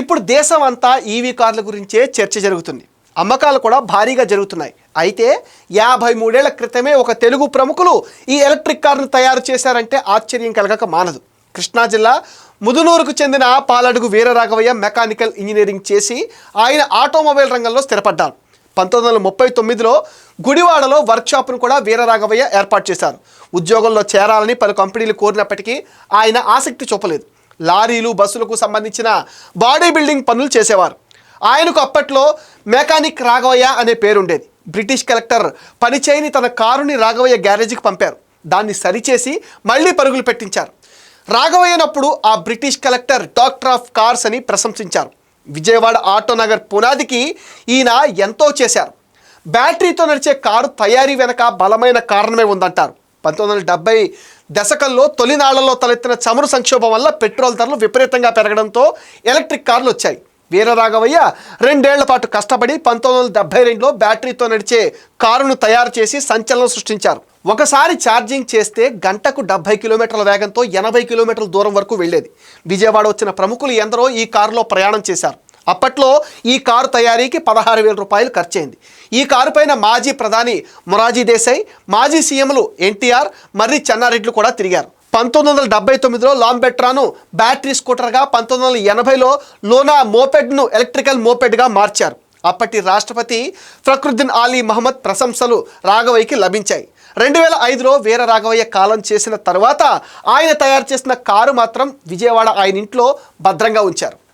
ఇప్పుడు దేశం అంతా ఈవీ కార్ల గురించే చర్చ జరుగుతుంది. అమ్మకాలు కూడా భారీగా జరుగుతున్నాయి. అయితే యాభై మూడేళ్ళ క్రితమే ఒక తెలుగు ప్రముఖులు ఈ ఎలక్ట్రిక్ కార్ను తయారు చేశారంటే ఆశ్చర్యం కలగక మానదు. కృష్ణా జిల్లా ముదునూరుకు చెందిన పాలడుగు వీరరాఘవయ్య మెకానికల్ ఇంజనీరింగ్ చేసి ఆయన ఆటోమొబైల్ రంగంలో స్థిరపడ్డారు. పంతొమ్మిది వందల ముప్పై తొమ్మిదిలో గుడివాడలో వర్క్షాప్ను కూడా వీరరాఘవయ్య ఏర్పాటు చేశారు. ఉద్యోగంలో చేరాలని పలు కంపెనీలు కోరినప్పటికీ ఆయన ఆసక్తి చూపలేదు. లారీలు బస్సులకు సంబంధించిన బాడీ బిల్డింగ్ పనులు చేసేవారు. ఆయనకు అప్పట్లో మెకానిక్ రాఘవయ్య అనే పేరుండేది. బ్రిటిష్ కలెక్టర్ పనిచేయని తన కారుని రాఘవయ్య గ్యారేజీకి పంపారు. దాన్ని సరిచేసి మళ్ళీ పరుగులు పెట్టించారు. రాఘవయ్యనప్పుడు ఆ British collector doctor of cars అని ప్రశంసించారు. విజయవాడ ఆటోనగర్ పునాదికి ఈయన ఎంతో చేశారు. బ్యాటరీతో నడిచే కారు తయారీ వెనక బలమైన కారణమే ఉందంటారు. పంతొమ్మిది వందల డెబ్బై దశకంలో తొలినాళ్ళలో తలెత్తిన చమురు సంక్షోభం వల్ల పెట్రోల్ ధరలు విపరీతంగా పెరగడంతో ఎలక్ట్రిక్ కార్లు వచ్చాయి. వీరరాఘవయ్య రెండేళ్ళ పాటు కష్టపడి పంతొమ్మిది వందల డెబ్బై రెండులో బ్యాటరీతో నడిచే కారును తయారు చేసి సంచలనం సృష్టించారు. ఒకసారి ఛార్జింగ్ చేస్తే గంటకు డెబ్బై కిలోమీటర్ల వేగంతో ఎనభై కిలోమీటర్ల దూరం వరకు వెళ్ళేది. విజయవాడ వచ్చిన ప్రముఖులు ఎందరో ఈ కారులో ప్రయాణం చేశారు. అప్పట్లో ఈ కారు తయారీకి పదహారు వేల రూపాయలు ఖర్చయింది. ఈ కారు పైన మాజీ ప్రధాని మొరాజీ దేశాయ్ మాజీ సీఎంలు ఎన్టీఆర్ మర్రి చెన్నారెడ్లు కూడా తిరిగారు. పంతొమ్మిది వందల డెబ్బై తొమ్మిదిలో లాంబెట్రాను బ్యాటరీ స్కూటర్గా పంతొమ్మిది వందల ఎనభైలో లోనా మోపెడ్ను ఎలక్ట్రికల్ మోపెడ్గా మార్చారు. అప్పటి రాష్ట్రపతి ఫక్రుద్దీన్ ఆలీ మహమ్మద్ ప్రశంసలు రాఘవయ్యకి లభించాయి. రెండు వేల ఐదులో వీర రాఘవయ్య కాలం చేసిన తర్వాత ఆయన తయారు చేసిన కారు మాత్రం విజయవాడ ఆయన ఇంట్లో భద్రంగా ఉంచారు.